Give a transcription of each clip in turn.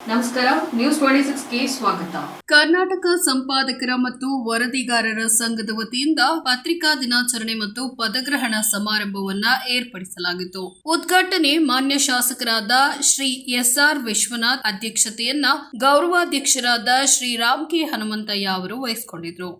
ನಮಸ್ಕಾರ news twenty ಸಿಕ್ಸ್ಗೆ ಸ್ವಾಗತ. ಕರ್ನಾಟಕ ಸಂಪಾದಕರ ಮತ್ತು ವರದಿಗಾರರ ಸಂಘದ ವತಿಯಿಂದ ಪತ್ರಿಕಾ ದಿನಾಚರಣೆ ಮತ್ತು ಪದಗ್ರಹಣ ಸಮಾರಂಭವನ್ನ ಏರ್ಪಡಿಸಲಾಗಿತ್ತು. ಉದ್ಘಾಟನೆ ಮಾನ್ಯ ಶಾಸಕರಾದ ಶ್ರೀ ಎಸ್ ಆರ್ ವಿಶ್ವನಾಥ್ ಅಧ್ಯಕ್ಷತೆಯನ್ನ ಗೌರವಾಧ್ಯಕ್ಷರಾದ ಶ್ರೀ ರಾಮ್ ಕೆ ಹನುಮಂತಯ್ಯ ಅವರು ವಹಿಸಿಕೊಂಡಿದ್ರು.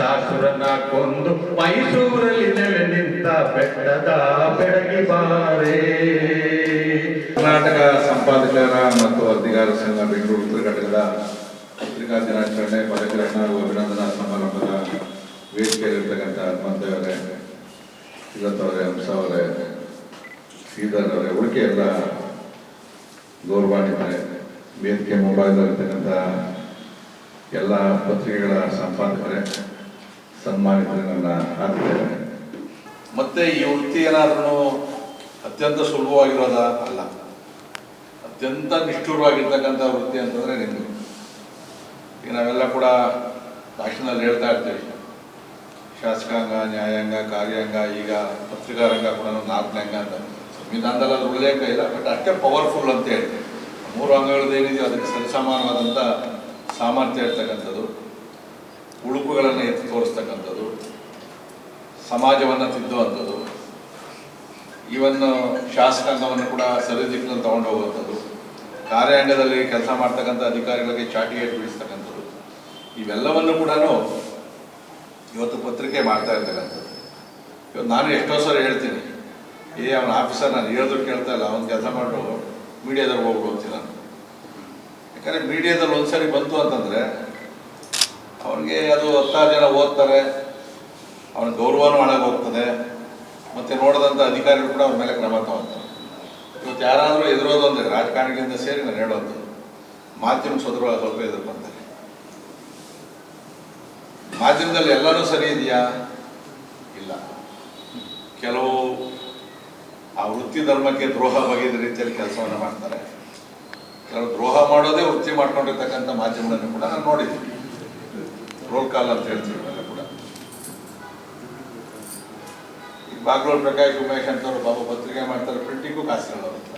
ಮೈಸಾಸುರನ ಕೊಂದು ಮೈಸೂರಲ್ಲಿ ನೆಲೆ ನಿಂತ ಬೆಟ್ಟದ ಬೆಡಗಿ ಬಾರೆ. ಕರ್ನಾಟಕ ಸಂಪಾದಕರ ಮತ್ತು ಅಧಿಕಾರ ಸಂಘ ಬೆಂಗಳೂರು ಉತ್ತರ ಪತ್ರಿಕಾ ದಿನಾಚರಣೆ ಪದಗ್ರಹಣ ಹಾಗೂ ಅಭಿನಂದನಾ ಸಮಾರಂಭದ ವೇದಿಕೆಯಲ್ಲಿರ್ತಕ್ಕಂಥ ಹನುಮಂತವರೇ ಇವತ್ತವರೇ ಹಂಸ ಅವರೇ, ಶ್ರೀಧರ್ ಅವರೇ ಉಳಿಕೆ ಎಲ್ಲ ಗೌರವಾನ್ವಿತರೆ. ವೇದಿಕೆ ಮುಂಭಾಗದಲ್ಲಿರ್ತಕ್ಕಂಥ ಎಲ್ಲ ಪತ್ರಿಕೆಗಳ ಸಂಪಾದಕರೇ ಸನ್ಮಾನಿತರೆ ನನ್ನ ಆತ್ಮೀಯರೇ ಮತ್ತೆ ಈ ವೃತ್ತಿ ಏನಾದ್ರೂ ಅತ್ಯಂತ ಸುಲಭವಾಗಿರೋದ? ಅಲ್ಲ. ಅತ್ಯಂತ ನಿಷ್ಠುರವಾಗಿರ್ತಕ್ಕಂಥ ವೃತ್ತಿ ಅಂತಂದ್ರೆ ನಿಮ್ಗೆ ಈಗ ನಾವೆಲ್ಲ ಕೂಡ ಭಾಷಣದಲ್ಲಿ ಹೇಳ್ತಾ ಇರ್ತೀವಿ. ಶಾಸಕಾಂಗ, ನ್ಯಾಯಾಂಗ, ಕಾರ್ಯಾಂಗ, ಈಗ ಪತ್ರಿಕಾರಂಗ ಕೂಡ ನಾಲ್ಕನೇ ಅಂಗ ಅಂತ. ಸಂವಿಧಾನದಲ್ಲಿ ಅದು ಉಲ್ಲೇಖ ಇಲ್ಲ ಬಟ್ ಅಷ್ಟೇ ಪವರ್ಫುಲ್ ಅಂತ ಹೇಳ್ತೇವೆ. ಮೂರು ಅಂಗಗಳದ್ದು ಏನಿದೆಯೋ ಅದಕ್ಕೆ ಸರಿಸಮಾನವಾದಂಥ ಸಾಮರ್ಥ್ಯ ಇರ್ತಕ್ಕಂಥದ್ದು. ಉಳುಕುಗಳನ್ನು ಎತ್ತಿ ತೋರಿಸ್ತಕ್ಕಂಥದ್ದು, ಸಮಾಜವನ್ನು ತಿದ್ದುವಂಥದ್ದು ಈವನ್ ಶಾಸಕಾಂಗವನ್ನು ಕೂಡ ಸರಿ ತಗೊಂಡು ಹೋಗುವಂಥದ್ದು, ಕಾರ್ಯಾಂಗದಲ್ಲಿ ಕೆಲಸ ಮಾಡ್ತಕ್ಕಂಥ ಅಧಿಕಾರಿಗಳಿಗೆ ಚಾಟಿಗೇಟ್ ಬೀಳಿಸ್ತಕ್ಕಂಥದ್ದು ಇವೆಲ್ಲವನ್ನು ಕೂಡ ಇವತ್ತು ಪತ್ರಿಕೆ ಮಾಡ್ತಾ ಇರ್ತಕ್ಕಂಥದ್ದು. ಇವತ್ತು ನಾನು ಎಷ್ಟೋ ಸರಿ ಹೇಳ್ತೀನಿ, ಏ, ಅವನ ಆಫೀಸರ್ ನಾನು ಹೇಳಿದ್ರು ಕೇಳ್ತಾ ಇಲ್ಲ, ಅವನು ಕೆಲಸ ಮಾಡು ಮೀಡಿಯಾದಲ್ಲಿ ಹೋಗ್ಬೋದು ನಾನು ಯಾಕಂದರೆ ಮೀಡಿಯಾದಲ್ಲಿ ಒಂದು ಸರಿ ಬಂತು ಅಂತಂದರೆ ಅವನಿಗೆ ಅದು ಹತ್ತಾರು ಜನ ಓದ್ತಾರೆ. ಅವನ ಗೌರವನೂ ಹೋಗ್ತದೆ. ಮತ್ತೆ ನೋಡಿದಂಥ ಅಧಿಕಾರಿಗಳು ಕೂಡ ಅವ್ರ ಮೇಲೆ ಕ್ರಮ ತಗೊಂತಾರೆ ಇವತ್ತು ಯಾರಾದರೂ ಎದುರೋದು ಅಂದರೆ ರಾಜಕಾರಣಿಗಳಿಂದ ಸೇರಿ ನಾನು ಹೇಳೋದು, ಮಾಧ್ಯಮ ಸ್ವತಃ ಸ್ವಲ್ಪ ಎದುರ್ಕೊಂತಾರೆ ಮಾಧ್ಯಮದಲ್ಲಿ ಎಲ್ಲರೂ ಸರಿ ಇದೆಯಾ? ಇಲ್ಲ. ಕೆಲವು ಆ ವೃತ್ತಿ ಧರ್ಮಕ್ಕೆ ದ್ರೋಹ ಬಗೆದ ರೀತಿಯಲ್ಲಿ ಕೆಲಸವನ್ನು ಮಾಡ್ತಾರೆ. ಕೆಲವು ದ್ರೋಹ ಮಾಡೋದೇ ವೃತ್ತಿ ಮಾಡ್ಕೊಂಡಿರ್ತಕ್ಕಂಥ ಮಾಧ್ಯಮಗಳನ್ನು ಕೂಡ ನಾನು ನೋಡಿದ್ದೀನಿ. ರೋಲ್ ಕಾಲ್ ಅಂತ ಹೇಳ್ತೀವಿ ಕೂಡ. ಈ ಬಾಗ್ಲೂರು ಪ್ರಕಾಶ್ ಉಮೇಶ್ ಅಂತವ್ರು ಬಾಬು ಪತ್ರಿಕೆ ಮಾಡ್ತಾರೆ, ಪ್ರಿಂಟಿಂಗು ಅವ್ರ ಹತ್ರ.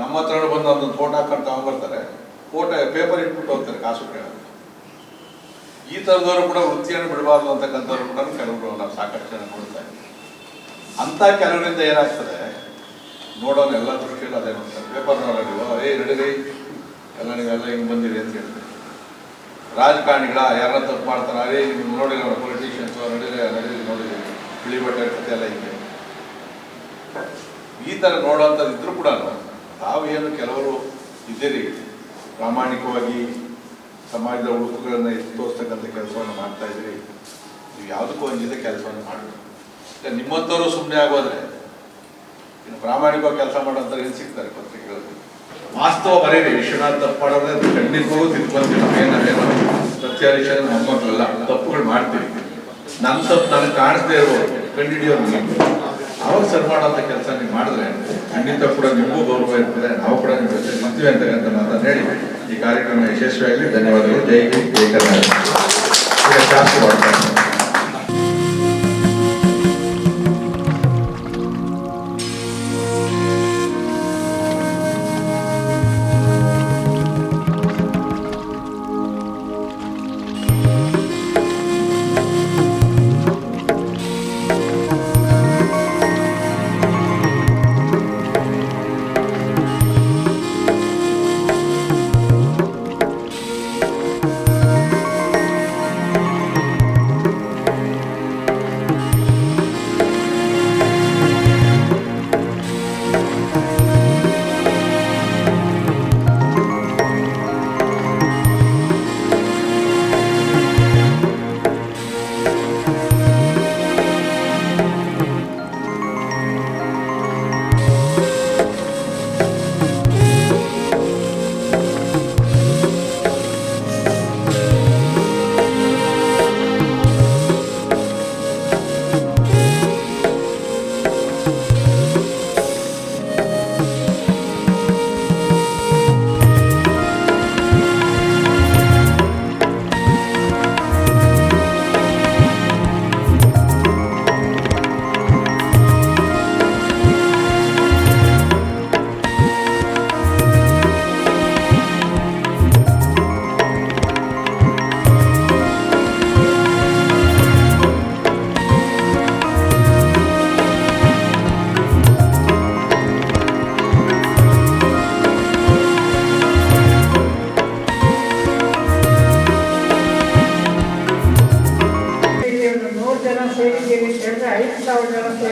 ನಮ್ಮ ಹತ್ರ ಬಂದು ಒಂದು ಫೋಟೋ ಹಾಕೊಂಡು ತಗೊಂಡ್ಬರ್ತಾರೆ. ಫೋಟೋ, ಪೇಪರ್ ಇಟ್ಬಿಟ್ಟು ಹೋಗ್ತಾರೆ ಕಾಸು ಕೇಳೋದು ಈ ಥರದವರು ಕೂಡ ವೃತ್ತಿಯನ್ನು ಬಿಡಬಾರ್ದು ಅಂತಕ್ಕಂಥವ್ರು ಕೂಡ ಕೆಲವರು ನಾವು ಸಾಕಷ್ಟು ಜನ ನೋಡ್ತಾ ಇದ್ದೀವಿ ಅಂಥ ಕೆಲವರಿಂದ ಏನಾಗ್ತದೆ? ನೋಡೋನು ಎಲ್ಲ ದೃಷ್ಟಿಯಲ್ಲಿ ಅದೇ ಮಾಡ್ತಾರೆ ಪೇಪರ್ ನೋಡೋ ಏ ನಡೀರಿ, ಎಲ್ಲ ನೀವೆಲ್ಲ ಹಿಂಗೆ ಬಂದಿರಿ ಅಂತ ಹೇಳ್ತಾರೆ. ರಾಜಕಾರಣಿಗಳ ಯಾರನ್ನ ತಪ್ಪು ಮಾಡ್ತಾರೆ ಅದೇ ನೀವು ನೋಡಿಲ್ಲ ಪೊಲಿಟಿಷಿಯನ್ಸ್ ನಡೀರಿ ನಡೀರಿ ನೋಡಿರಿ ಬಿಳಿ ಬಟ್ಟೆ ಕತೆ ಎಲ್ಲ ಇದೆ. ಈ ಥರ ನೋಡೋಂಥದ್ದು ಇದ್ರೂ ಕೂಡ ತಾವು ಏನು ಕೆಲವರು ಇದ್ದೀರಿ, ಪ್ರಾಮಾಣಿಕವಾಗಿ ಸಮಾಜದ ಉಡುಪುಗಳನ್ನು ಎತ್ತಿ ತೋರಿಸ್ತಕ್ಕಂಥ ಕೆಲಸವನ್ನು ಮಾಡ್ತಾ ಇದ್ದೀರಿ, ನೀವು ಯಾವುದಕ್ಕೂ ಒಂದಿದೆ ಕೆಲಸವನ್ನು ಮಾಡಬೇಕು. ಈಗ ನಿಮ್ಮಂಥವ್ರು ಸುಮ್ಮನೆ ಆಗೋದ್ರೆ, ಇನ್ನು ಪ್ರಾಮಾಣಿಕವಾಗಿ ಕೆಲಸ ಮಾಡೋಂಥವ್ರು ಏನು ಸಿಗ್ತಾರೆ ಪತ್ರಿಕೆಗಳಲ್ಲಿ? ವಾಸ್ತವ ಬರೀರಿ ವಿಶ್ವನಾಥ್ ತಪ್ಪಾಡೋದ್ರೆ ಅದು ಖಂಡಿತವಾಗೂ ತಿದ್ಕೊಂತೀವಿ ನಾವೇನೇನು ಸತ್ಯಾರಿಷ ಮೊಮ್ಮಕ್ಕಳಲ್ಲ, ತಪ್ಪುಗಳು ಮಾಡ್ತೀವಿ. ನನ್ನ ತಪ್ಪು ನನಗೆ ಕಾಣಿಸ್ದೇ ಇರೋರು ಕಂಡುಹಿಡಿಯೋರು ನೀವು. ಅವಾಗ ಸರಿ ಮಾಡೋಂಥ ಕೆಲಸ ನೀವು ಮಾಡಿದ್ರೆ ಖಂಡಿತ ಕೂಡ ನಿಮಗೂ ಗೌರವ ಇರ್ತದೆ, ನಾವು ಕೂಡ ನಿಮ್ಮ ಜೊತೆ ನಿಂತೀವಿ ಅಂತಕ್ಕಂಥ ಮಾತನ್ನು ಹೇಳಿ ಈ ಕಾರ್ಯಕ್ರಮ ಯಶಸ್ವಿಯಾಗಲಿ. ಧನ್ಯವಾದಗಳು. ಜೈ ಜೈ ಕರ್ನಾಟಕ.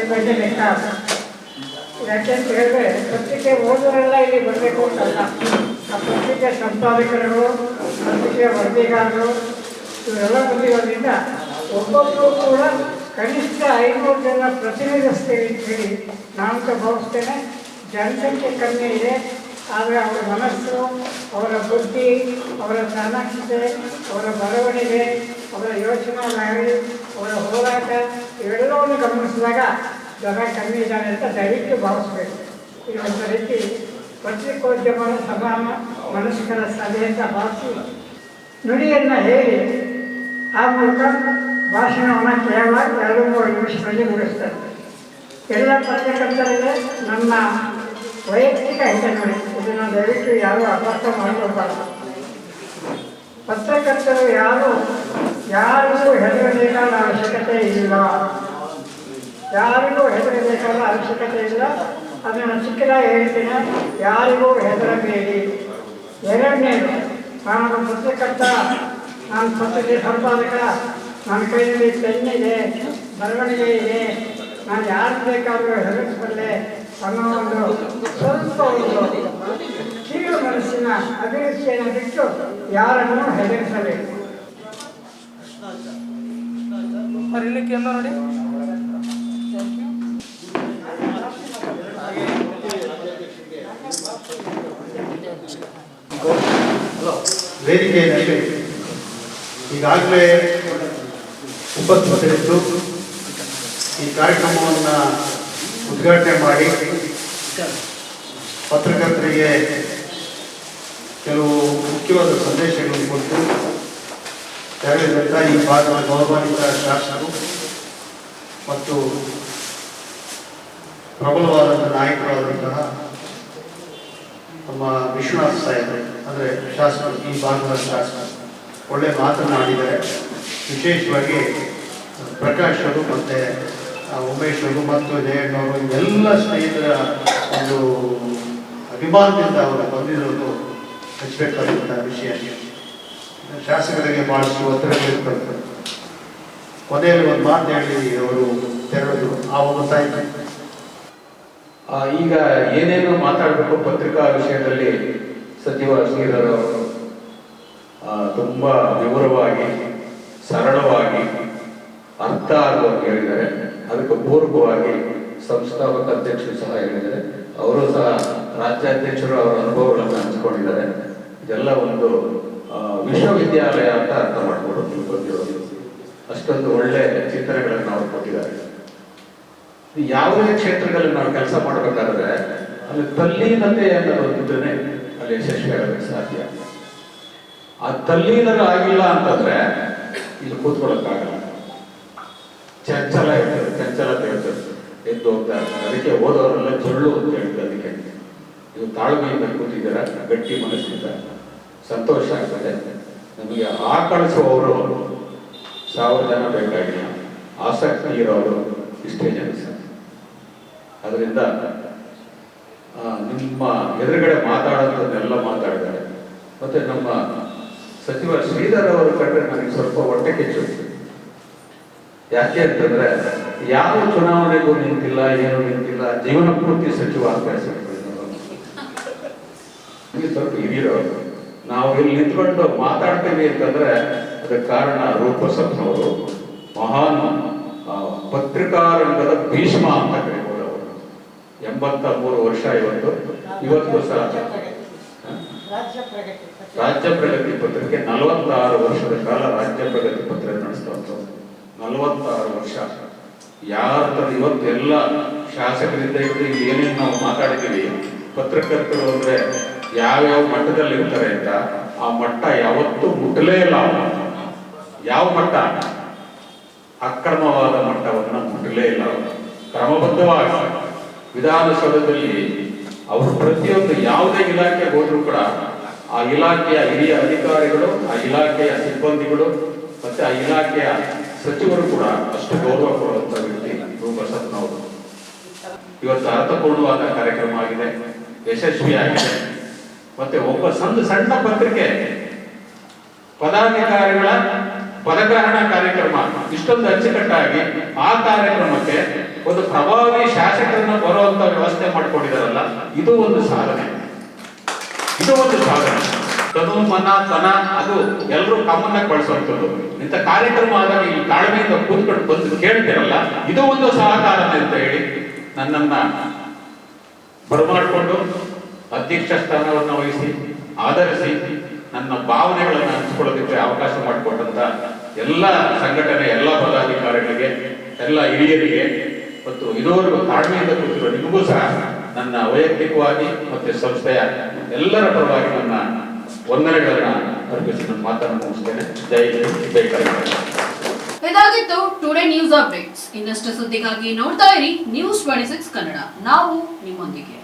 ಶಾಸಕರು ಲೆಕ್ಕ ಯಾಕೆಂತ ಹೇಳಿದ್ರೆ ಪತ್ರಿಕೆ ಓದೋರೆಲ್ಲ ಇಲ್ಲಿ ಬರಬೇಕು ಅಂತಲ್ಲ. ಆ ಪತ್ರಿಕೆ ಸಂಪಾದಕರುಗಳು, ಪತ್ರಿಕೆ ವರದಿಗಾರರು ಇವರೆಲ್ಲ ಬಂದಿರೋದ್ರಿಂದ ಒಬ್ಬೊಬ್ಬರು ಕೂಡ ಕನಿಷ್ಠ ಐನೂರು ಜನ ಪ್ರತಿನಿಧಿಸ್ತೀವಿ ಅಂತ ಹೇಳಿ ನಾನು ಭಾವಿಸ್ತೇನೆ. ಜನಸಂಖ್ಯೆ ಕಮ್ಮಿ ಇದೆ. ಆದರೆ ಅವರ ಮನಸ್ಸು, ಅವರ ಬುದ್ಧಿ, ಅವರ ಚಾಣಾಕ್ಷತೆ ಅವರ ಬರವಣಿಗೆ, ಅವರ ಯೋಚನಾ ಮಾಡಿ ಅವರ ಹೋರಾಟ, ಇವೆಲ್ಲವನ್ನು ಗಮನಿಸಿದಾಗ ಜನ ಕಮ್ಮಿ ಇದ್ದಾರೆ ಅಂತ ದಯವಿಟ್ಟು ಭಾವಿಸ್ಬೇಕು. ಈ ಒಂದು ರೀತಿ ಪತ್ರಿಕೋದ್ಯಮದ ಸಮಾನ ಮನಸ್ಕರ ಸಭೆ ಅಂತ ಭಾವಿಸಿ ನುಡಿಯನ್ನು ಹೇಳಿ, ಆ ಮೂಲಕ ಭಾಷಣವನ್ನು ಕೇವಲ ಎರಡು ಮೂರು ನಿಮಿಷದಲ್ಲಿ ಮುಗಿಸ್ತಾರೆ. ಎಲ್ಲ ಪತ್ರಕರ್ತರಿಗೆ ನನ್ನ ವೈಯಕ್ತಿಕ ಹಿತನುಡಿ ಇದನ್ನು ದಯವಿಟ್ಟು ಯಾರೂ ಅಪಾರ್ಥ ಮಾಡಬಾರ್ದು. ಪತ್ರಕರ್ತರು ಯಾರು, ಯಾರಿಗೂ ಹೆದರಬೇಕಾದ ಅವಶ್ಯಕತೆ ಇಲ್ಲ. ಯಾರಿಗೂ ಹೆದರಬೇಕಾದ ಅವಶ್ಯಕತೆ ಇಲ್ಲ. ಅದನ್ನು ಚಿಕ್ಕದಾಗಿ ಹೇಳ್ತೀನಿ ಯಾರಿಗೂ ಹೆದರಬೇಡಿ. ಎರಡನೇದು, ನಾನು ಪತ್ರಕರ್ತ, ನಾನು ಪತ್ರಿಕೆ ಸಂಪಾದಕ, ನನ್ನ ಕೈಯಲ್ಲಿ ಪೆನ್ನಿದೆ ಬರವಣಿಗೆ ಇದೆ, ನಾನು ಯಾರು ಬೇಕಾದರೂ ಹೆದರಿಸಬಲ್ಲೆ? ಅನ್ನೋ ಒಂದು ಸ್ವಲ್ಪ ಒಂದು ಕೀಳು ಮನಸ್ಸಿನ ಅಭಿರುಚಿಯನ್ನು ಬಿಟ್ಟು ಯಾರನ್ನು ಹೆದರಿಸಬೇಕು ಏನೋ ನೋಡಿ ವೇದಿಕೆಯಲ್ಲಿ ಈಗಾಗಲೇ ಉಪಸ್ಥಿತರಿದ್ದು ಈ ಕಾರ್ಯಕ್ರಮವನ್ನು ಉದ್ಘಾಟನೆ ಮಾಡಿ ಪತ್ರಕರ್ತರಿಗೆ ಕೆಲವು ಮುಖ್ಯವಾದ ಸಂದೇಶಗಳನ್ನು ಕೊಟ್ಟು ತೆರಳಿದಂಥ ಈ ಭಾಗದ ಗೌರವಾನ್ವಿತ ಶಾಸಕರು ಮತ್ತು ಪ್ರಬಲವಾದಂಥ ನಾಯಕರಾದಂತಹ ನಮ್ಮ ವಿಶ್ವನಾಥ್ ಸಾಹೇಬರು, ಅಂದರೆ ಶಾಸಕರು, ಈ ಭಾಗದ ಶಾಸಕರು, ಒಳ್ಳೆ ಮಾತನಾಡಿದ್ದಾರೆ ವಿಶೇಷವಾಗಿ ಪ್ರಕಾಶ್ ಅವರು ಮತ್ತು ಉಮೇಶ್ ಅವರು ಮತ್ತು ಜಯಣ್ಣವರು ಎಲ್ಲ ಸ್ನೇಹಿತರ ಒಂದು ಅಭಿಮಾನದಿಂದ ಅವರು ಬಂದಿರೋದು ಹಚ್ಚಬೇಕಾದಂಥ ವಿಷಯ. ಶಾಸಕರಿಗೆ ಭಾಳಷ್ಟು ಒತ್ತಡಗಳಿರ್ತದೆ ಕೊನೆಯಲ್ಲಿ ಒಂದು ಮಾತು ಹೇಳಿ ಅವರು ತೆರಳಿದ್ರು ಆ ಆ, ಈಗ ಏನೇನು ಮಾತಾಡಬೇಕು ಪತ್ರಿಕಾ ವಿಷಯದಲ್ಲಿ ಸಚಿವ ಶ್ರೀಧರ್ ಅವರು ತುಂಬಾ ವಿವರವಾಗಿ ಸರಳವಾಗಿ ಅರ್ಥ ಆಗುವಂತ ಹೇಳಿದ್ದಾರೆ. ಅದಕ್ಕೆ ಪೂರ್ವವಾಗಿ ಸಂಸ್ಥಾಪಕ ಅಧ್ಯಕ್ಷರು ಸಹ ಹೇಳಿದ್ದಾರೆ. ಅವರು ಸಹ ರಾಜ್ಯಾಧ್ಯಕ್ಷರು ಅವರ ಅನುಭವಗಳನ್ನು ಹಂಚಿಕೊಂಡಿದ್ದಾರೆ. ಇದೆಲ್ಲ ಒಂದು ವಿಶ್ವವಿದ್ಯಾಲಯ ಅಂತ ಅರ್ಥ ಮಾಡಿಕೊಂಡು ಬಂದಿರೋದು ಅಷ್ಟೊಂದು ಒಳ್ಳೆ ಚಿಂತನೆಗಳನ್ನು ಅವರು ಕೊಟ್ಟಿದ್ದಾರೆ. ಯಾವುದೇ ಕ್ಷೇತ್ರಗಳಲ್ಲಿ ನಾವು ಕೆಲಸ ಮಾಡಬೇಕಾದ್ರೆ ಅಲ್ಲಿ ತಲ್ಲೀನತೆ ಅನ್ನೋದೊಂದಿದ್ದೇನೆ ಅಲ್ಲಿ ಯಶಸ್ವಿ ಆಗೋದಕ್ಕೆ ಸಾಧ್ಯ. ಆ ತಲ್ಲೀನರು ಆಗಿಲ್ಲ ಅಂತಂದ್ರೆ ಇಲ್ಲಿ ಕೂತ್ಕೊಳ್ಳೋಕ್ಕಾಗಲ್ಲ ಚಂಚಲ ಇರ್ತದೆ ಚಂಚಲತೆ ಇರ್ತದೆ ಎದ್ದು ಹೋಗ್ತಾ ಇರ್ತಾರೆ. ಅದಕ್ಕೆ ಓದೋರೆಲ್ಲ ಜೊಳ್ಳು ಅಂತ ಹೇಳ್ತಾರೆ ಅದಕ್ಕೆ. ನೀವು ತಾಳ್ಮೆಯಿಂದ ಕೂತಿದ್ದೀರಾ? ಗಟ್ಟಿ ಮನಸ್ಸಿಂದ. ಸಂತೋಷ ಆಗ್ತದೆ. ನಮಗೆ ಆಕಳಿಸುವವರು ಕಳಿಸುವವರು ಸಾವಿರ ಜನ ಬೇಕಾಗಿಲ್ಲ. ಆಸಕ್ತಿ ಇರೋರು ಇಷ್ಟೇ ಜನ ಅದರಿಂದ ನಿಮ್ಮ ಎದುರುಗಡೆ ಮಾತಾಡೋದನ್ನೆಲ್ಲ ಮಾತಾಡಿದ್ದಾರೆ. ಮತ್ತೆ ನಮ್ಮ ಸಚಿವ ಶ್ರೀಧರ್ ಅವರು ಕಂಡ್ರೆ ನನಗೆ ಸ್ವಲ್ಪ ಹೊಟ್ಟೆ ಕಿಚ್ಚು ಯಾಕೆ ಅಂತಂದ್ರೆ ಯಾವ ಚುನಾವಣೆಗೂ ನಿಂತಿಲ್ಲ ಏನು ನಿಂತಿಲ್ಲ ಜೀವನ ಪೂರ್ತಿ ಸಚಿವ ಸ್ವಲ್ಪ ನಾವು ಇಲ್ಲಿ ನಿಂತ್ಕೊಂಡು ಮಾತಾಡ್ತೀವಿ ಅಂತಂದ್ರೆ ಅದಕ್ಕೆ ಕಾರಣ ರೂಪಸಪ್ನವರು ಮಹಾನ್ ಪತ್ರಿಕಾ ರಂಗದ ಭೀಷ್ಮ ಅಂತ ಕರಿಬೋದು ಅವರು. ಎಂಬತ್ತ ಮೂರು ವರ್ಷ ಇವತ್ತು. ಇವತ್ತು ಸಹ ರಾಜ್ಯ ಪ್ರಗತಿ ಪತ್ರಿಕೆ. ನಲವತ್ತಾರು ವರ್ಷದ ಕಾಲ ರಾಜ್ಯ ಪ್ರಗತಿ ಪತ್ರಿಕೆ ನಡೆಸ್ತಂತ ನಲವತ್ತಾರು ವರ್ಷ ಯಾರ ಥರ ಇವತ್ತು ಎಲ್ಲ ಶಾಸಕರಿಂದ ಹಿಡಿದು ಇಲ್ಲಿ ಏನೇನು ನಾವು ಮಾತಾಡಿದ್ದೀವಿ, ಪತ್ರಕರ್ತರು ಅಂದರೆ ಯಾವ್ಯಾವ ಮಟ್ಟದಲ್ಲಿ ಇರ್ತಾರೆ ಅಂತ, ಆ ಮಟ್ಟ ಯಾವತ್ತೂ ಮುಟ್ಟಲೇ ಇಲ್ಲ. ಯಾವ ಮಟ್ಟ ಅಕ್ರಮವಾದ ಮಟ್ಟವನ್ನು ಮುಟ್ಟಲೇ ಇಲ್ಲ. ಕ್ರಮಬದ್ಧವಾಗಿ ವಿಧಾನಸೌಧದಲ್ಲಿ ಅವರು ಪ್ರತಿಯೊಂದು ಯಾವುದೇ ಇಲಾಖೆಗೆ ಹೋದ್ರು ಕೂಡ ಆ ಇಲಾಖೆಯ ಹಿರಿಯ ಅಧಿಕಾರಿಗಳು, ಆ ಇಲಾಖೆಯ ಸಿಬ್ಬಂದಿಗಳು, ಮತ್ತೆ ಆ ಇಲಾಖೆಯ ಸಚಿವರು ಕೂಡ ಅಷ್ಟು ಗೌರವ ಕೊಡುವಂತ ವ್ಯಕ್ತಿ ಬಸಪ್ಪನವರು ಇವತ್ತು ಅರ್ಥಪೂರ್ಣವಾದ ಕಾರ್ಯಕ್ರಮ ಆಗಿದೆ, ಯಶಸ್ವಿಯಾಗಿದೆ. ಮತ್ತೆ ಒಬ್ಬ ಸಣ್ಣ ಸಣ್ಣ ಪತ್ರಿಕೆ, ಪದಾಧಿಕಾರಿಗಳ ಪದಗ್ರಹಣ ಕಾರ್ಯಕ್ರಮ, ಇಷ್ಟೊಂದು ಅಚ್ಚುಕಟ್ಟಾಗಿ ಆ ಕಾರ್ಯಕ್ರಮಕ್ಕೆ ಒಂದು ಪ್ರಭಾವಿ ಶಾಸಕರನ್ನ ಬರುವಂತ ವ್ಯವಸ್ಥೆ ಮಾಡಿಕೊಂಡಿದಾರಲ್ಲ ಇದು ಒಂದು ಸಾಧನೆ. ಇದು ಒಂದು ಸಾಧನೆ. ತನು ಮನ ತನ, ಅದು ಎಲ್ಲರೂ ಕಾಮನ್ ಆಗಿ ಬಳಸುವಂಥದ್ದು. ಇಂಥ ಕಾರ್ಯಕ್ರಮ ಆದಾಗ ಈ ತಾಳ್ಮೆಯಿಂದ ಕೂತ್ಕೊಂಡು ಬಂದು ಕೇಳ್ತಿರಲ್ಲ, ಇದು ಒಂದು ಸಹಕಾರ ಅಂತ ಹೇಳಿ ನನ್ನನ್ನ ಬರಮಾಡಿಕೊಂಡು ಅಧ್ಯಕ್ಷ ಸ್ಥಾನವನ್ನು ವಹಿಸಿ, ಆಧರಿಸಿ ನನ್ನ ಭಾವನೆಗಳನ್ನು ಹಂಚಿಕೊಳ್ಳೋದಕ್ಕೆ ಅವಕಾಶ ಮಾಡಿಕೊಟ್ಟಂತ ಎಲ್ಲ ಸಂಘಟನೆ, ಎಲ್ಲ ಪದಾಧಿಕಾರಿಗಳಿಗೆ, ಎಲ್ಲ ಹಿರಿಯರಿಗೆ ಮತ್ತು ಇದುವರೆಗೂ ತಾಳ್ಮೆಯಿಂದ ಕೂತಿರೋ ನಿಮಗೂ ಸಹ ನನ್ನ ವೈಯಕ್ತಿಕವಾಗಿ ಮತ್ತೆ ಸಂಸ್ಥೆಯ ಎಲ್ಲರ ಪರವಾಗಿ ನನ್ನ ವಂದನೆಗಳನ್ನ ಅರ್ಪಿಸಿ ನನ್ನ ಮಾತನ್ನು ಮುಗಿಸ್ತೇನೆ. ಜೈ ಜೈ ಇದಾಗಿತ್ತು ಟುಡೇ ನ್ಯೂಸ್ ಅಪ್ಡೇಟ್ಸ್ ಇನ್ನಷ್ಟು ಸುದ್ದಿಗಾಗಿ ನೋಡ್ತಾ ಇರಿ ನ್ಯೂಸ್ ಟ್ವೆಂಟಿ ಸಿಕ್ಸ್ ಕನ್ನಡ ನಾವು ನಿಮ್ಮೊಂದಿಗೆ.